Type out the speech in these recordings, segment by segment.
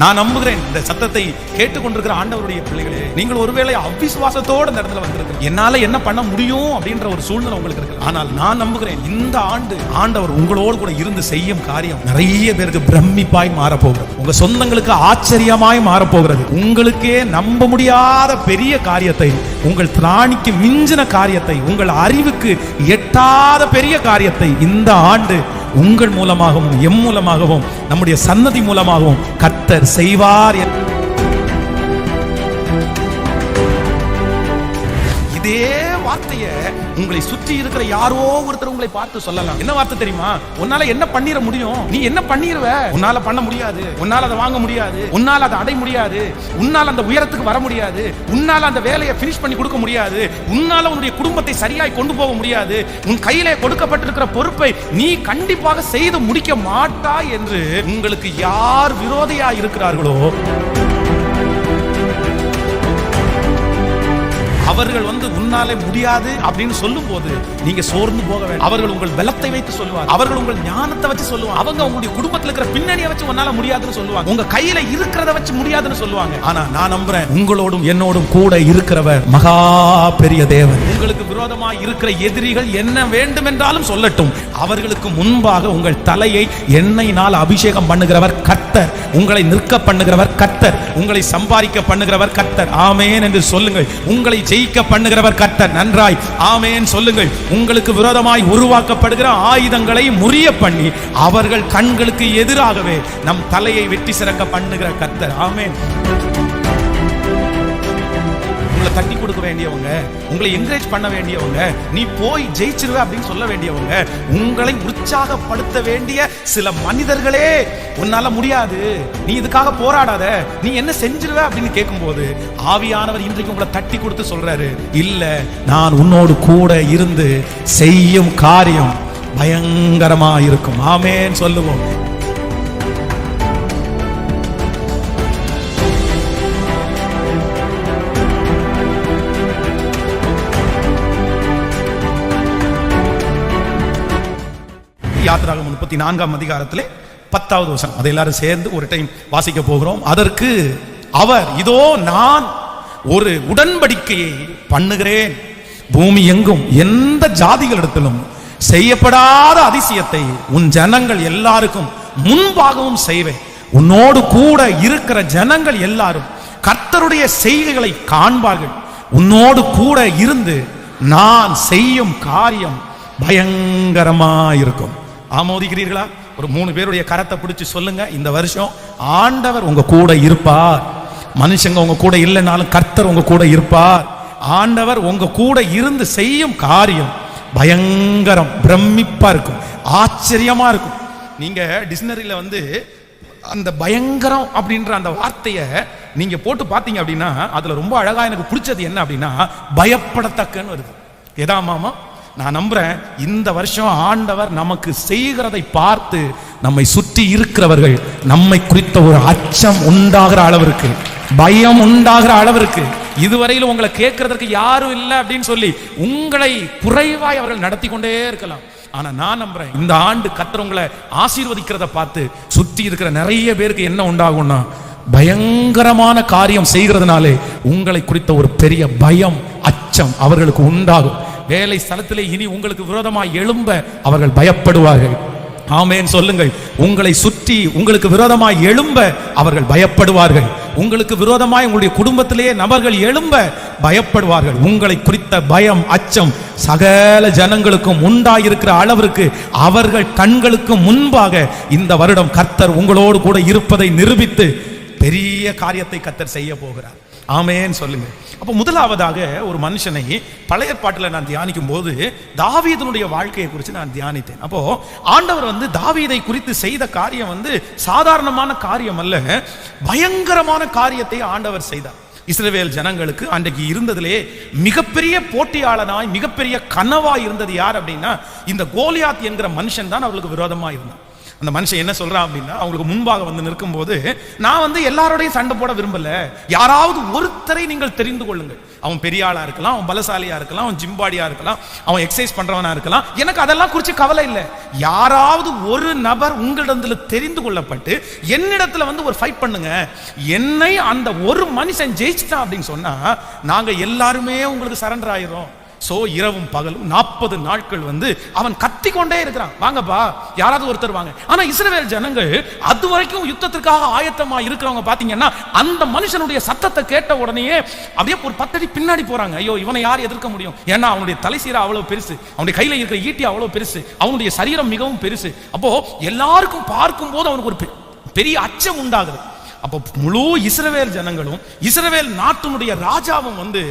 நான் நம்புகிறேன். இந்த சத்தத்தை கேட்டுக்கொண்டிருக்கிற ஆண்டவருடைய பிள்ளைகளே நீங்கள் ஒருவேளை அவிசுவாசத்தோடு இந்த இடத்துல வந்திருக்க என்னால என்ன பண்ண முடியும் அப்படின்ற ஒரு சூழ்நிலை உங்களுக்கு இருக்கு. ஆனால் நான் நம்புகிறேன் இந்த ஆண்டு ஆண்டவர் உங்களோடு கூட இருந்து செய்யும் காரியம் நிறைய பேருக்கு பிரமிப்பாய் மாறப்போகிறது. உங்க சொந்தங்களுக்கு ஆச்சரியமாய் மாறப்போகிறது. உங்களுக்கே நம்ப முடியாத பெரிய காரியத்தை உங்கள் திராணிக்கு மிஞ்சின காரியத்தை உங்கள் அறிவுக்கு எட்டாத பெரிய காரியத்தை இந்த ஆண்டு உங்கள் மூலமாகவும் எம் மூலமாகவும் நம்முடைய சன்னதி மூலமாகவும் கத்தர் செய்வார் என்று இதே வார்த்தைய உங்களை சுற்றி இருக்கிற யாரோ ஒருத்தர் உங்களை பார்த்து சொல்லலாம். என்ன வார்த்தை தெரியுமா? உன்னால என்ன பண்ணிட முடியும்? நீ என்ன பண்ணிருவ? உன்னால பண்ண முடியாது. உன்னால அதை வாங்க முடியாது. உன்னால அதை அடைய முடியாது. உன்னால அந்த உயரத்துக்கு வர முடியாது. உன்னால அந்த வேலையை பினிஷ் பண்ணி கொடுக்க முடியாது. உன்னால உன்னுடைய குடும்பத்தை சரியாய் கொண்டு போக முடியாது. உன் கையிலே கொடுக்கப்பட்டிருக்கிற பொறுப்பை நீ கண்டிப்பாக செய்து முடிக்க மாட்டாய் என்று உங்களுக்கு யார் விரோதியா இருக்கிறார்களோ அவர்கள் வந்து உன்னாலே முடியாது அப்படின்னு சொல்லும் போது நீங்க சோர்ந்து போக வேண்டும். அவர்கள் உங்கள் பலத்தை வைத்து சொல்லுவாங்க அவர்கள் உங்கள் ஞானத்தை வச்சு சொல்லுவாங்க. அவங்க உங்களுடைய குடும்பத்துல இருக்கிற பின்னணியை வச்சு உன்னால முடியாதுன்னு சொல்லுவாங்க. உங்க கையில இருக்கிறத வச்சு முடியாதுன்னு சொல்லுவாங்க. ஆனா நான் நம்புறேன் உங்களோடும் என்னோடும் கூட இருக்கிறவர் மகா பெரிய தேவன். உங்களுக்கு விரோதமா இருக்கிற எதிரிகள் என்ன வேண்டும் என்றாலும் சொல்லட்டும். அவர்களுக்கு முன்பாக உங்கள் தலையை எண்ணெயினால் அபிஷேகம் பண்ணுகிறவர் கத்தர் உங்களை நிற்க பண்ணுகிறவர் கத்தர் உங்களை சம்பாதிக்க பண்ணுகிறவர் கத்தர் ஆமேன் என்று சொல்லுங்கள். உங்களை ஜெயிக்க பண்ணுகிறவர் கர்த்தர். நன்றாய். ஆமேன். சொல்லுங்கள். உங்களுக்கு விரோதமாய் உருவாக்கப்படுகிற ஆயுதங்களை முறிய பண்ணி அவர்கள் கண்களுக்கு எதிராகவே நம் தலையை வெட்டி சிறக்க பண்ணுகிற கர்த்தர். ஆமேன். தட்டி கொடுக்க வேண்டியவங்க உங்களை என்கரேஜ் பண்ண வேண்டியவங்க நீ போய் ஜெயிச்சிருவ அப்படின்னு சொல்ல வேண்டியவங்க உங்களை உற்சாகப்படுத்த வேண்டிய சில மனிதர்களே உன்னால முடியாது. நீ இதுக்காக போராடாத. நீ என்ன செஞ்சிருவ அப்படின்னு கேட்கும்போது ஆவியானவர் இன்றைக்கு உங்களை தட்டி கொடுத்து சொல்றாரு இல்ல நான் உன்னோடு கூட இருந்து செய்யும் காரியம் பயங்கரமா இருக்கும். ஆமேன்னு சொல்லுவோம். யாத்திராகம் முப்பத்தி நான்காம் அதிகாரத்திலே பத்தாவது வசனம். அதை எல்லாரும் சேர்ந்து ஒரு டைம் வாசிக்க போகிறோம். அதற்கு அவர் இதோ நான் ஒரு உடன்படிக்கையை பண்ணுகிறேன். பூமி எங்கும் எந்த ஜாதிகளிடத்திலும் செய்யப்படாத அதிசயத்தை உன் ஜனங்கள் எல்லாருக்கும் முன்பாகவும் செய்வேன். உன்னோடு கூட இருக்கிற ஜனங்கள் எல்லாரும் கர்த்தருடைய செய்கைகளை காண்பார்கள். உன்னோடு கூட இருந்து நான் செய்யும் காரியம் பயங்கரமா இருக்கும் ஆமோதிக்கிறீர்களா? ஒரு மூணு பேருடைய கரத்தை பிடிச்சி சொல்லுங்க இந்த வருஷம் ஆண்டவர் உங்க கூட இருப்பார். மனுஷங்க உங்க கூட இல்லைனாலும் கர்த்தர் உங்க கூட இருப்பார். ஆண்டவர் உங்க கூட இருந்து செய்யும் காரியம் பயங்கரம் பிரமிப்பா இருக்கும் ஆச்சரியமா இருக்கும். நீங்க டிக்ஷனரியில வந்து அந்த பயங்கரம் அப்படின்ற அந்த வார்த்தையை நீங்க போட்டு பார்த்தீங்க அப்படின்னா அதுல ரொம்ப அழகா எனக்கு பிடிச்சது என்ன அப்படின்னா பயப்படத்தக்கன்னு வருது. எதா மாமா? நான் நம்புறேன் இந்த வருஷம் ஆண்டவர் நமக்கு செய்கிறதை பார்த்து நம்மை சுற்றி இருக்கிறவர்கள் நம்மை குறித்த ஒரு அச்சம் உண்டாகிற அளவிற்கு பயம் உண்டாகிற அளவிற்கு இதுவரையில் உங்களை கேட்கறதற்கு யாரும் இல்லை அப்படின்னு சொல்லி உங்களை குறைவாய் அவர்கள் நடத்தி கொண்டே இருக்கலாம். ஆனா நான் நம்புறேன் இந்த ஆண்டு கத்துறவங்களை ஆசீர்வதிக்கிறத பார்த்து சுற்றி இருக்கிற நிறைய பேருக்கு என்ன உண்டாகும்னா பயங்கரமான காரியம் செய்கிறதுனாலே உங்களை குறித்த ஒரு பெரிய பயம் அச்சம் அவர்களுக்கு உண்டாகும். வேலை ஸ்தலத்திலே இனி உங்களுக்கு விரோதமாய் எழும்ப அவர்கள் பயப்படுவார்கள். ஆமேன். சொல்லுங்கள். உங்களை சுற்றி உங்களுக்கு விரோதமாய் எழும்ப அவர்கள் பயப்படுவார்கள். உங்களுக்கு விரோதமாய் உங்களுடைய குடும்பத்திலேயே நபர்கள் எழும்ப பயப்படுவார்கள். உங்களை குறித்த பயம் அச்சம் சகல ஜனங்களுக்கும் உண்டாயிருக்கிற அளவிற்கு அவர்கள் கண்களுக்கு முன்பாக இந்த வருடம் கர்த்தர் உங்களோடு கூட இருப்பதை நிரூபித்து பெரிய காரியத்தை கர்த்தர் செய்ய போகிறார். ஆமேன்னு சொல்லுங்க. அப்போ முதலாவதாக ஒரு மனுஷனை பழைய பாட்டில் நான் தியானிக்கும் போது தாவீதனுடைய வாழ்க்கையை குறித்து நான் தியானித்தேன். அப்போ ஆண்டவர் வந்து தாவீதை குறித்து செய்த காரியம் வந்து சாதாரணமான காரியம் அல்ல பயங்கரமான காரியத்தை ஆண்டவர் செய்தார். இஸ்ரேவேல் ஜனங்களுக்கு அன்றைக்கு இருந்ததிலே மிகப்பெரிய போட்டியாளனாய் மிகப்பெரிய கனவாய் இருந்தது யார் அப்படின்னா இந்த கோலியாத் என்கிற மனுஷன் தான் அவர்களுக்கு விரோதமா இருந்தான். அந்த மனுஷன் என்ன சொல்றான் அப்படின்னா அவங்களுக்கு முன்பாக வந்து நிற்கும் போது நான் வந்து எல்லாரோடையும் சண்டை போட விரும்பல. யாராவது ஒருத்தரை நீங்கள் தெரிந்து கொள்ளுங்கள். அவன் பெரிய ஆளா இருக்கலாம் அவன் பலசாலியா இருக்கலாம் அவன் ஜிம்பாடியா இருக்கலாம் அவன் எக்ஸசைஸ் பண்றவனா இருக்கலாம். எனக்கு அதெல்லாம் குறித்து கவலை இல்லை. யாராவது ஒரு நபர் உங்களிடத்துல தெரிந்து கொள்ளப்பட்டு என்னிடத்துல வந்து ஒரு ஃபைட் பண்ணுங்க. என்னை அந்த ஒரு மனுஷன் ஜெயிச்சிட்டான் அப்படின்னு சொன்னா நாங்க எல்லாருமே உங்களுக்கு சரண்டர் ஆயிரும் சோ இரவும் பகலும் நாற்பது நாட்கள் வந்து அவன் கத்தி கொண்டே இருக்கிறான். வாங்கப்பா யாராவது ஒருத்தர் வாங்க. ஆனா இஸ்ரவேல் ஜனங்கள் அது வரைக்கும் யுத்தத்திற்காக ஆயத்தமா இருக்கிறவங்க பாத்தீங்கன்னா அந்த மனுஷனுடைய சத்தத்தை கேட்ட உடனேயே அப்படியே ஒரு பத்தடி பின்னாடி போறாங்க. ஐயோ இவனை யார் எதிர்க்க முடியும்? ஏன்னா அவனுடைய தலைசீரா அவ்வளவு பெருசு. அவனுடைய கையில இருக்கிற ஈட்டி அவ்வளவு பெருசு. அவனுடைய சரீரம் மிகவும் பெருசு. அப்போ எல்லாருக்கும் பார்க்கும் போது அவனுக்கு ஒரு பெ- பெரிய அச்சம் உண்டாகுது. அப்போ முழு இஸ்ரவேல் ஜனங்களும் இஸ்ரவேல் நாட்டினுடைய ராஜாவும் வந்து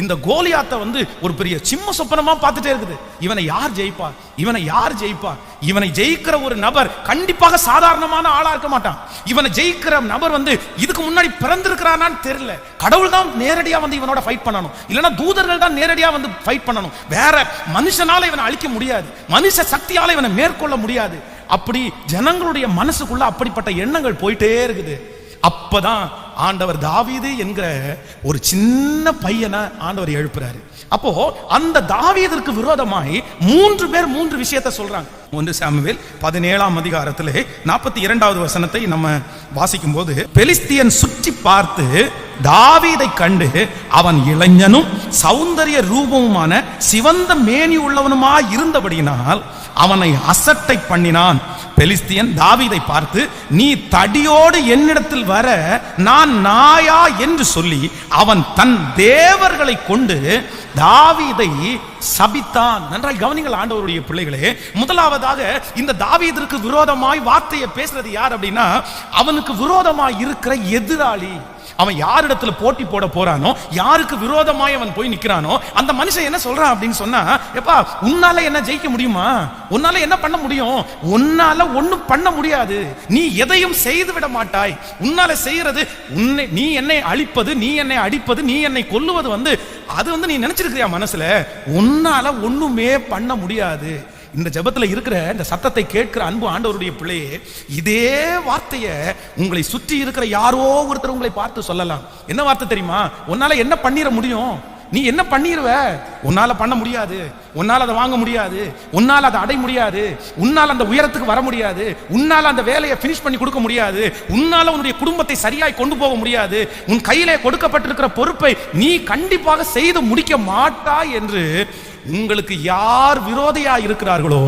இந்த கோலியாத்தை வந்து ஒரு பெரிய சிம்ம சொப்பனமா பார்த்துட்டே இருக்குது. இவனை யார் ஜெயிப்பார் இவனை யார் ஜெயிப்பார் இவனை ஜெயிக்கிற ஒரு நபர் கண்டிப்பாக சாதாரணமான ஆளா இருக்க மாட்டான். இவனை ஜெயிக்கிற நபர் வந்து இதுக்கு முன்னாடி பிறந்திருக்கிறானான்னு தெரியல. கடவுள் தான் நேரடியா வந்து இவனோட ஃபைட் பண்ணணும். இல்லைன்னா தூதர்கள் தான் நேரடியா வந்து ஃபைட் பண்ணணும். வேற மனுஷனால இவனை அழிக்க முடியாது. மனுஷ சக்தியால இவனை மேற்கொள்ள முடியாது. அப்படி ஜனங்களுடைய மனசுக்குள்ள அப்படிப்பட்ட எண்ணங்கள் போயிட்டே இருக்குது. அப்பதான் ஆண்டவர் தாவீது என்கிற ஒரு சின்ன பையனை ஆண்டவர் எழுப்புறாரு. அப்போ அந்த தாவீதற்கு விரோதமாய் மூன்று பேர் மூன்று விஷயத்தை சொல்றாங்க. ஒன்று சாமுவேல் பதினேழாம் அதிகாரத்தில் நாற்பத்தி இரண்டாவது வசனத்தை நம்ம வாசிக்கும் போது பெலிஸ்தியன் சுற்றி பார்த்து தாவீதை கண்டு அவன் இளைஞனும் சௌந்தரிய ரூபமுமான சிவந்த மேனி உள்ளவனுமாய் இருந்தபடியினால் அவனை அசட்டை பண்ணினான். பெலிஸ்தியன் தாவீதை பார்த்து நீ தடியோடு என்னிடத்தில் வர நான் நாயா என்று சொல்லி அவன் தன் தேவர்களை கொண்டு தாவீதை சபித்தான். நன்றாய் கவனிங்கள் ஆண்டவருடைய பிள்ளைகளே. முதலாவதாக இந்த தாவீதிற்கு விரோதமாய் வார்த்தையை பேசுறது யார் அப்படின்னா அவனுக்கு விரோதமாய் இருக்கிற எதிராளி. அவன் யாரிடத்துல போட்டி போட போறானோ யாருக்கு விரோதமாய் அவன் போய் நிக்கிறானோ அந்த மனுஷன் என்ன சொல்றான் அப்படின்னு சொன்னா எப்பா உன்னால என்ன ஜெயிக்க முடியுமா? உன்னால என்ன பண்ண முடியும்? உன்னால ஒண்ணும் பண்ண முடியாது. நீ எதையும் செய்து விட மாட்டாய். உன்னால செய்யறது உன்னை நீ என்னை அழிப்பது நீ என்னை அடிப்பது நீ என்னை கொல்லுவது வந்து அது வந்து நீ வச்சிருக்கிறியா மனசுல? உன்னால ஒண்ணுமே பண்ண முடியாது. இந்த ஜெபத்துல இருக்கிற இந்த சத்தத்தை கேட்கிற அன்பு ஆண்டவருடைய பிள்ளையே இதே வார்த்தையை உங்களை சுற்றி இருக்கிற யாரோ ஒருத்தர் உங்களை பார்த்து சொல்லலாம். என்ன வார்த்தை தெரியுமா? உன்னால என்ன பண்ணிட முடியும்? நீ என்ன பண்ணிடுவ உன்னால பண்ண முடியாது. உன்னால அதை வாங்க முடியாது. உன்னால அதை அடைய முடியாது. உன்னால அந்த உயரத்துக்கு வர முடியாது. உன்னால அந்த வேலையை ஃபினிஷ் பண்ணி கொடுக்க முடியாது. உன்னால உன்னுடைய குடும்பத்தை சரியாய் கொண்டு போக முடியாது. உன் கையிலே கொடுக்கப்பட்டிருக்கிற பொறுப்பை நீ கண்டிப்பாக செய்து முடிக்க மாட்டாய் என்று உங்களுக்கு யார் விரோதியா இருக்கிறார்களோ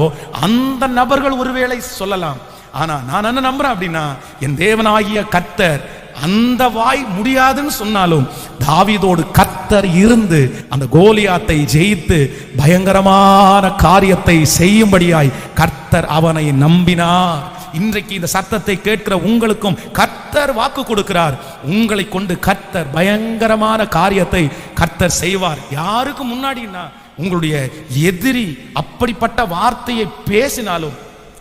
அந்த நபர்கள் ஒருவேளை சொல்லலாம். ஆனா நான் என்ன நம்புறேன் அப்படின்னா என் தேவனாகிய கத்தர் அந்த வாய் முடியாதுன்னு சொன்னாலும் தாவீதோடு கத்தர் இருந்து அந்த கோலியாத்தை ஜெயித்து பயங்கரமான காரியத்தை செய்யும்படியாய் கர்த்தர் அவனை நம்பினார். இன்றைக்கு இந்த சத்தத்தை கேட்கிற உங்களுக்கும் கர்த்தர் வாக்கு கொடுக்கிறார். உங்களை கொண்டு கர்த்தர் பயங்கரமான காரியத்தை கர்த்தர் செய்வார். யாருக்கு முன்னாடின்னா உங்களுடைய எதிரி அப்படிப்பட்ட வார்த்தையை பேசினாலும்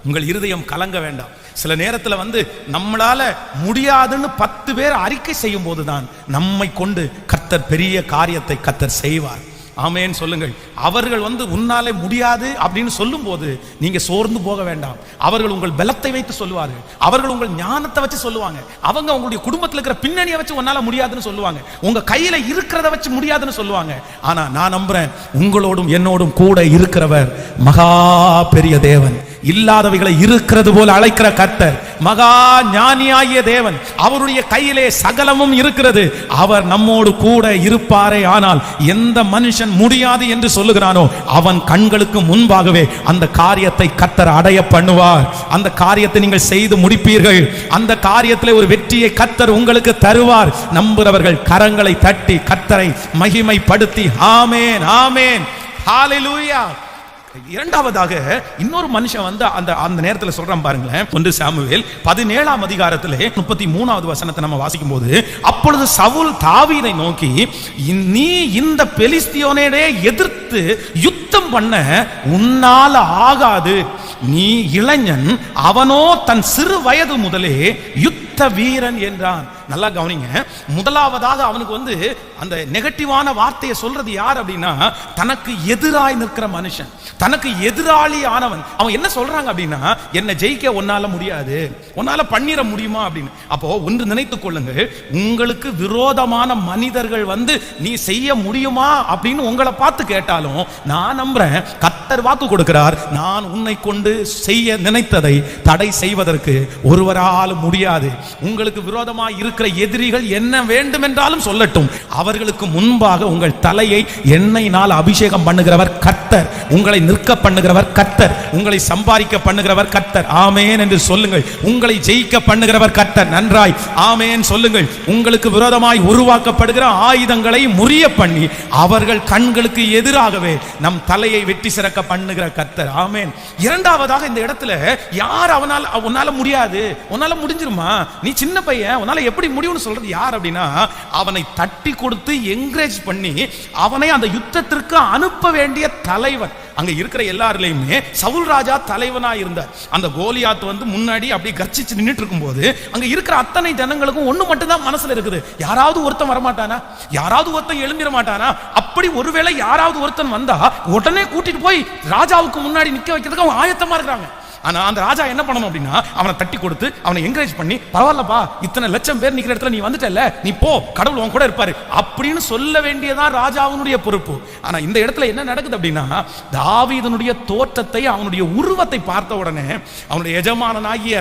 உங்கள் இருதயம் கலங்க வேண்டாம். சில நேரத்தில் வந்து நம்மளால முடியாதுன்னு பத்து பேர் அறிக்கை செய்யும் போதுதான் நம்மை கொண்டு கர்த்தர் பெரிய காரியத்தை கர்த்தர் செய்வார். ஆமேன்னு சொல்லுங்கள். அவர்கள் வந்து உன்னாலே முடியாது அப்படின்னு சொல்லும்போது நீங்க சோர்ந்து போக வேண்டாம். அவர்கள் உங்கள் பலத்தை வைத்து சொல்லுவார்கள். அவர்கள் உங்கள் ஞானத்தை வச்சு சொல்லுவாங்க. அவங்க உங்களுடைய குடும்பத்தில் இருக்கிற பின்னணியை வச்சு உன்னால முடியாதுன்னு சொல்லுவாங்க. உங்க கையில இருக்கிறத வச்சு முடியாதுன்னு சொல்லுவாங்க. ஆனா நான் நம்புறேன் உங்களோடும் என்னோடும் கூட இருக்கிறவர் மகா பெரிய தேவன். இல்லாதவைகளை இருக்கிறது போல அழைக்கிற கர்த்தர் மகா ஞானியாகிய தேவன் அவருடைய கையிலே சகலமும் இருக்கிறது. அவர் நம்மோடு கூட இருப்பாரே ஆனால் எந்த மனுஷன் முடியாது என்று சொல்லுகிறானோ அவன் கண்களுக்கு முன்பாகவே அந்த காரியத்தை கர்த்தர் அடைய பண்ணுவார். அந்த காரியத்தை நீங்கள் செய்து முடிப்பீர்கள். அந்த காரியத்தில் ஒரு வெற்றியை கர்த்தர் உங்களுக்கு தருவார். நம்புறவர்கள் கரங்களை தட்டி கர்த்தரை மகிமைப்படுத்தி ஆமேன் ஆமேன். ஹalleluya. இரண்டாவதாக இன்னொரு மனுஷன் வந்து அந்த அந்த நேரத்துல சொல்றான் பாருங்களேன். ஒன்று சாமுவேல் பதினேழாம் அதிகாரத்திலே முப்பத்தி மூணாவது வசனத்தை நம்ம வாசிக்கும் போது அப்பொழுது சவுல் தாவீதை நோக்கி நீ இந்த பெலிஸ்தியோனே எதிர்த்து யுத்தம் பண்ண உன்னால ஆகாது. நீ இளைஞன் அவனோ தன் சிறு வயது முதலே யுத்த வீரன் என்றான். நல்லா கவனிங்க. முதலாவதாக அவனுக்கு வந்து அந்த நெகட்டிவான வார்த்தையை சொல்றது யார் அப்படின்னா தனக்கு எதிராய் நிற்கிற மனுஷன். தனக்கு எதிராளி ஆனவன். அவன் என்ன சொல்றாங்க அப்படின்னா என்ன ஜெயிக்க உன்னால முடியாது. உன்னால பண்ணிட முடியுமா? அப்படின்னு. அப்போ ஒன்று நினைத்துக் கொள்ளுங்கள். உங்களுக்கு விரோதமான மனிதர்கள் வந்து நீ செய்ய முடியுமா? அப்படின்னு உங்களை பார்த்து கேட்டாலும் நான் நம்புறேன் கத்தர் வாக்கு கொடுக்கிறார் நான் உன்னை கொண்டு செய்ய நினைத்ததை தடை செய்வதற்கு ஒருவரால் முடியாது. உங்களுக்கு விரோதமா இருக்கிற எதிரிகள் என்ன வேண்டும் என்றாலும் சொல்லட்டும். அவர்களுக்கு முன்பாக உங்கள் தலையை எண்ணெயினால் அபிஷேகம் பண்ணுகிறவர் கர்த்தர். உங்களை நிற்க பண்ணுகிறவர் கர்த்தர். உங்களை சம்பாதிக்க பண்ணுகிறவர் கர்த்தர். ஆமேன் என்று சொல்லுங்கள். உங்களை ஜெயிக்க பண்ணுகிறவர் கர்த்தர். நன்றாய். ஆமேன் சொல்லுங்கள். உங்களுக்கு விரோதமாய் உருவாக்கப்படுகிற ஆயுதங்களை முறிய பண்ணி அவர்கள் கண்களுக்கு எதிராகவே நம் தலையை வெட்டி சிறக்க பண்ணுகிற கர்த்தர். ஆமேன். இரண்டாவதாக இந்த இடத்துல யார் அவனால் உன்னால முடியாது. உன்னால முடிஞ்சிருமா? நீ சின்ன பையன். உன்னால எப்படி முடியும்னு சொல்றது யார் அப்படின்னா அவனை தட்டி கொடுத்து என்கரேஜ் பண்ணி அவனை அந்த யுத்தத்திற்கு அனுப்ப வேண்டிய தலைவன். அங்க இருக்கிற எல்லாருலயுமே சவுல் ராஜா தலைவனா இருந்தார். அந்த கோலியாத் வந்து முன்னாடி அப்படியே கர்ச்சிச்சு நின்னுட்டு இருக்கும்போது அங்க இருக்கிற அத்தனை ஜனங்களுக்கும் ஒண்ணு மட்டும்தான் மனசுல இருக்குது. யாராவது ஒருத்தன் வரமாட்டானா? யாராவது ஒருத்தன் எழுந்திர மாட்டானா? அப்படி ஒருவேளை யாராவது ஒருத்தன் வந்தா உடனே கூட்டிட்டு போய் ராஜாவுக்கு முன்னாடி நிக்க வைக்கிறதுக்கு அவங்க ஆயத்தமா இருக்கிறாங்க. ஆனால் அந்த ராஜா என்ன பண்ணணும் அப்படின்னா அவனை தட்டி கொடுத்து அவனை என்கரேஜ் பண்ணி பரவாயில்லப்பா இத்தனை லட்சம் பேர் நிற்கிற இடத்துல நீ வந்துட்டல நீ போ கடவுள் உன் கூட இருப்பாரு அப்படின்னு சொல்ல வேண்டியதான் ராஜாவினுடைய பொறுப்பு. ஆனால் இந்த இடத்துல என்ன நடக்குது அப்படின்னா தாவீதனுடைய தோற்றத்தை அவனுடைய உருவத்தை பார்த்த உடனே அவனுடைய எஜமானனாகிய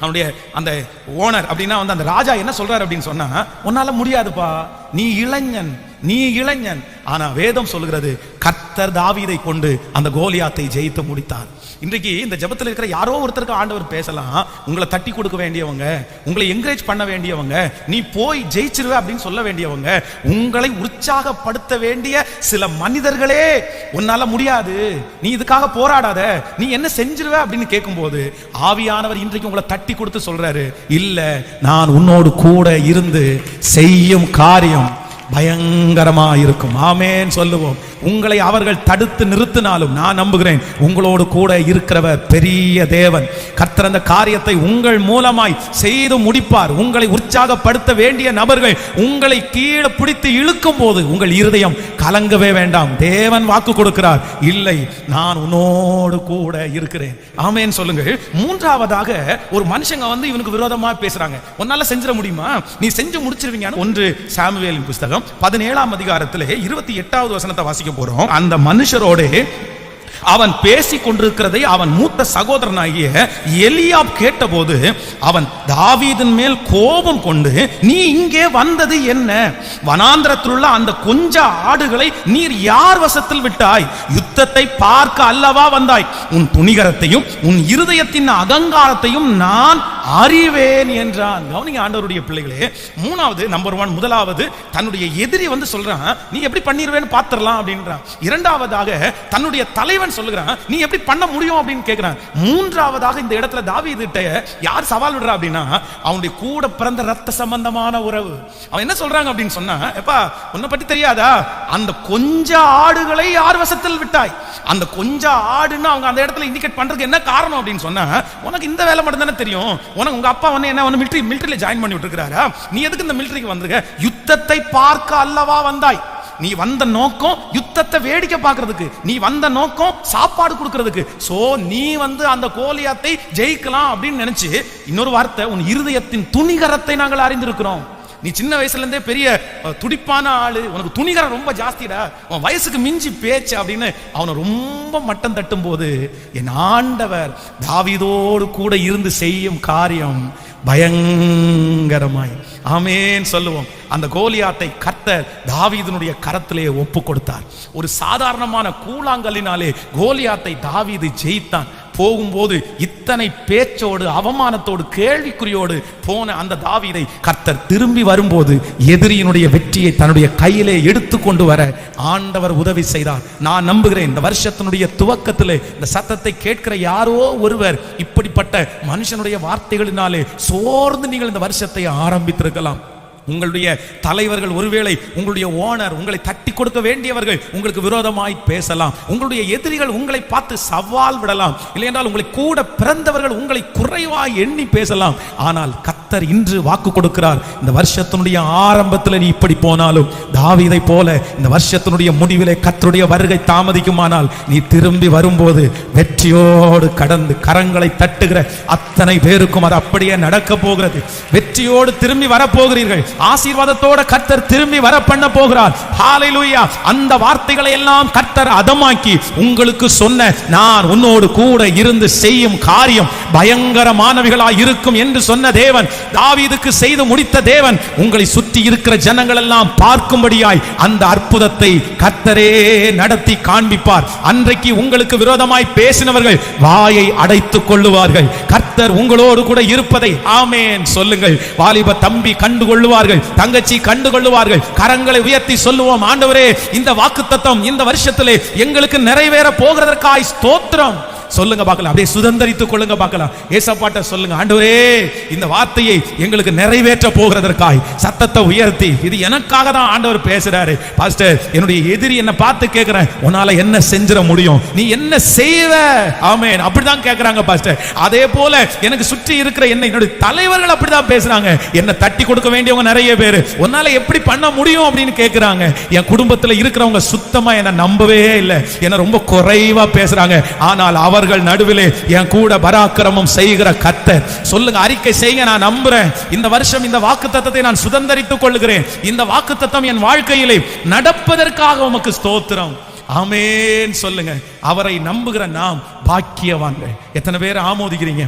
அவனுடைய அந்த ஓனர் அப்படின்னா வந்து அந்த ராஜா என்ன சொல்றாரு அப்படின்னு சொன்னா உன்னால முடியாதுப்பா நீ இளைஞன் நீ இளைஞன். ஆனா வேதம் சொல்லுகிறது கர்த்தர் தாவீதை கொண்டு அந்த கோலியாத்தை ஜெயித்து முடித்தார். இன்றைக்கு இந்த ஜபத்தில் இருக்கிற யாரோ ஒருத்தருக்கு ஆண்டவர் பேசலாம் உங்களை தட்டி கொடுக்க வேண்டியவங்க உங்களை என்கரேஜ் பண்ண வேண்டியவங்க நீ போய் ஜெயிச்சிருவ அப்படின்னு சொல்ல வேண்டியவங்க உங்களை உற்சாகப்படுத்த வேண்டிய சில மனிதர்களே உன்னால முடியாது. நீ இதுக்காக போராடாத. நீ என்ன செஞ்சிருவ அப்படின்னு கேட்கும்போது ஆவியானவர் இன்றைக்கு உங்களை தட்டி கொடுத்து சொல்றாரு இல்ல நான் உன்னோடு கூட இருந்து செய்யும் காரியம் பயங்கரமா இருக்கும் ஆமேன் சொல்லுவோம். உங்களை அவர்கள் தடுத்து நிறுத்தினாலும் நான் நம்புகிறேன் உங்களோடு கூட இருக்கிறவர் பெரிய தேவன். கர்த்தர் அந்த காரியத்தை உங்கள் மூலமாய் செய்து முடிப்பார். உங்களை உற்சாகப்படுத்த வேண்டிய நபர்கள் உங்களை கீழே பிடித்து இழுக்கும் போது உங்கள் இருதயம் கலங்கவே வேண்டாம். தேவன் வாக்கு கொடுக்கிறார். இல்லை நான் உன்னோடு கூட இருக்கிறேன். ஆமேன் சொல்லுங்கள். மூன்றாவதாக ஒரு மனுஷங்க வந்து இவனுக்கு விரோதமா பேசுறாங்க. உன்னால செஞ்சிட முடியுமா? நீ செஞ்சு முடிச்சிருவீங்க ஒன்று சாமுவேலின் புஸ்தகம் பதினேழாம் அதிகாரத்திலே இருபத்தி எட்டாவது வசனத்தை வாசிக்க போறோம். அந்த மனுஷரோட அவன் பேசிக் கொண்டிருக்கிறதை அவன் மூத்த சகோதரனாகிய எலியாப் கேட்டபோது அவன் தாவீதின் மேல் கோபம் கொண்டு நீ இங்கே வந்தது என்ன? வனாந்திரத்தில் உள்ள அந்த கொஞ்ச ஆடுகளை நீர் யார் வசத்தில் விட்டாய்? யுத்தத்தை பார்க்க அல்லவா வந்தாய்? உன் துணிகரத்தையும் உன் இருதயத்தின் அகங்காரத்தையும் நான் அறிவேன் என்றான். கவனிங்க ஆண்டவருடைய பிள்ளைகளே மூணாவது நம்பர் ஒன் முதலாவது தன்னுடைய எதிரி வந்து சொல்றான் நீ எப்படி பண்ணிடுவேன்னு பாத்திரலாம் அப்படின்றான். இரண்டாவதாக தன்னுடைய தலைவன் சொல்லுகிறான். நீ எப்படி பண்ண முடியும் அப்படின்னு கேட்கிறான் மூன்றாவதாக இந்த இடத்துல தாவீதுட்ட யார் சவால் விடுறா அப்படின்னா அவனுடைய கூட பிறந்த ரத்த சம்பந்தமான உறவு. அவன் என்ன சொல்றாங்க அப்படின்னு சொன்னா எப்பா உன்னை பத்தி தெரியாதா? அந்த கொஞ்ச ஆடுகளை யார் வசத்தில் விட்டாய்? அந்த கொஞ்ச ஆடுன்னு அவங்க அந்த இடத்துல இண்டிகேட் பண்றதுக்கு என்ன காரணம்? அப்படின்னு சொன்னா உனக்கு இந்த வேலை மட்டும் தானே தெரியும். உனக்கு உங்க அப்பா வந்து என்ன ஒன்று மிலிட்டரி மிலிட்டரியில ஜாயின் பண்ணி விட்டுருக்கிறாரா? நீ எதுக்கு இந்த மிலிட்டரிக்கு வந்திருக்க? யுத்தத்தை பார்க்க அல்லவா வந்தாய்? நீ வந்த நோக்கம் யுத்தத்தை வேடிக்கை பார்க்கறதுக்கு. நீ வந்த நோக்கம் சாப்பாடு கொடுக்கறதுக்கு. சோ நீ வந்து அந்த கோலியாத்தை ஜெயிக்கலாம் அப்படின்னு நினைச்சு இன்னொரு வார்த்தை உன் இருதயத்தின் துணிகரத்தை நாங்கள் அறிந்திருக்கிறோம். நீ சின்ன வயசுல இருந்தே பெரிய துடிப்பான ஆளு. உனக்கு துணிகரம் ரொம்ப ஜாஸ்திடா. உன் வயசுக்கு மிஞ்சி பேச்சு அப்படின்னு அவனை ரொம்ப மட்டம் தட்டும் போது என் ஆண்டவர் தாவிதோடு கூட இருந்து செய்யும் காரியம் பயங்கரமாய். ஆமேன் சொல்லுவோம். அந்த கோலியாத்தை கர்த்தர் தாவீதினுடைய கரத்திலே ஒப்பு கொடுத்தார் ஒரு சாதாரணமான கூழாங்கல்லினாலே கோலியாத்தை தாவீது ஜெயித்தான். போகும்போது இத்தனை பேச்சோடு அவமானத்தோடு கேள்விக்குறியோடு போன அந்த தாவீதை கர்த்தர் திரும்பி வரும்போது எதிரியினுடைய வெற்றியை தன்னுடைய கையிலே எடுத்து கொண்டு வர ஆண்டவர் உதவி செய்தார். நான் நம்புகிறேன் இந்த வருஷத்தினுடைய துவக்கத்திலே இந்த சத்தத்தை கேட்கிற யாரோ ஒருவர் இப்படிப்பட்ட மனுஷனுடைய வார்த்தைகளினாலே சோர்ந்து நீங்கள் இந்த வருஷத்தை ஆரம்பித்திருக்கலாம். உங்களுடைய தலைவர்கள் ஒருவேளை உங்களுடைய ஓனர் உங்களை தட்டி கொடுக்க வேண்டியவர்கள் உங்களுக்கு விரோதமாய் பேசலாம். உங்களுடைய எதிரிகள் உங்களை பார்த்து சவால் விடலாம். இல்லை என்றால் உங்களை கூட பிறந்தவர்கள் உங்களை குறைவாய் எண்ணி பேசலாம். ஆனால் கர்த்தர் இன்று வாக்கு கொடுக்கிறார். இந்த வருஷத்தினுடைய ஆரம்பத்தில் நீ இப்படி போனாலும் தாவிதை போல இந்த வருஷத்தினுடைய முடிவிலே கத்தருடைய வருகை தாமதிக்குமானால் நீ திரும்பி வரும்போது வெற்றியோடு கடந்து கரங்களை தட்டுகிற அத்தனை பேருக்கும் அது அப்படியே நடக்க போகிறது. வெற்றியோடு திரும்பி வரப்போகிறீர்கள். ஆசீர்வாதத்தோட கர்த்தர் திரும்பி வர பண்ண போகிறார். ஹalleluya. அந்த வார்த்தைகளை எல்லாம் கர்த்தர் அதமாக்கி உங்களுக்கு சொன்ன நான் உன்னோடு கூட இருந்து செய்யும் காரியம் பயங்கரமானவைகளாய் இருக்கும் என்று சொன்ன தேவன் தாவீதுக்கு செய்து முடித்த தேவன் உங்களை சுற்றி இருக்கிற ஜனங்கள் எல்லாம் பார்க்கும்படியாய் அந்த அற்புதத்தை கர்த்தரே நடத்தி காண்பிப்பார். அன்றைக்கு உங்களுக்கு விரோதமாய் பேசினவர்கள் வாயை அடைத்துக் கொள்ளுவார்கள். கர்த்தர் உங்களோடு கூட இருப்பதை ஆமேன் சொல்லுங்கள். வாலிப தம்பி கண்டு கொள்ளுவார்கள் தங்கச்சி கண்டு கொள்ளுவார்கள் கரங்களை உயர்த்தி சொல்லுவோம். ஆண்டவரே இந்த வாக்குத்தத்தம் இந்த வருஷத்திலே எங்களுக்கு நிறைவேற போகிறதற்காய் ஸ்தோத்திரம். சொல்லுங்க பார்க்கலாம். அப்படியே சுதந்திரித்துக் கொள்ளுங்க பார்க்கலாம். ஏசப்பாட்ட சொல்லுங்க ஆண்டவரே இந்த வார்த்தையை எங்களுக்கு நிறைவேற்ற போகிறதற்காய் சத்தத்தை உயர்த்தி. இது எனக்காக தான் ஆண்டவர் பேசுறாரு. பாஸ்டர் என்னுடைய எதிரி என்ன பார்த்து கேட்கிறேன் உன்னால என்ன செஞ்சிட முடியும்? நீ என்ன செய்வ? ஆமென். அப்படிதான் கேட்கிறாங்க பாஸ்டர் அதே போல எனக்கு சுற்றி இருக்கிற என்ன என்னுடைய தலைவர்கள் அப்படிதான் பேசுறாங்க. என்ன தட்டி கொடுக்க வேண்டியவங்க நிறைய பேர். உன்னால எப்படி பண்ண முடியும்? அப்படின்னு கேட்கிறாங்க என் குடும்பத்துல இருக்கிறவங்க சுத்தமா என்ன நம்பவே இல்லை. என்ன ரொம்ப குறைவா பேசுறாங்க. ஆனால் அவர் அவர்கள் நடுவிலே என் கூட பராக்கிரமம் செய்கிற கத்த சொல்லுங்க அறிக்கை செய்ய நான் நம்புறேன். இந்த வருஷம் இந்த வாக்குத்தத்தத்தை நான் சுதந்திரித்துக் கொள்கிறேன் இந்த வாக்குத்தத்தம் என் வாழ்க்கையிலே நடப்பதற்காக உமக்கு ஸ்தோத்திரம். ஆமென் சொல்லுங்க. அவரை நம்புகிற நாம் பாக்கியவான்கள். எத்தனை பேர் ஆமோதிக்கிறீங்க?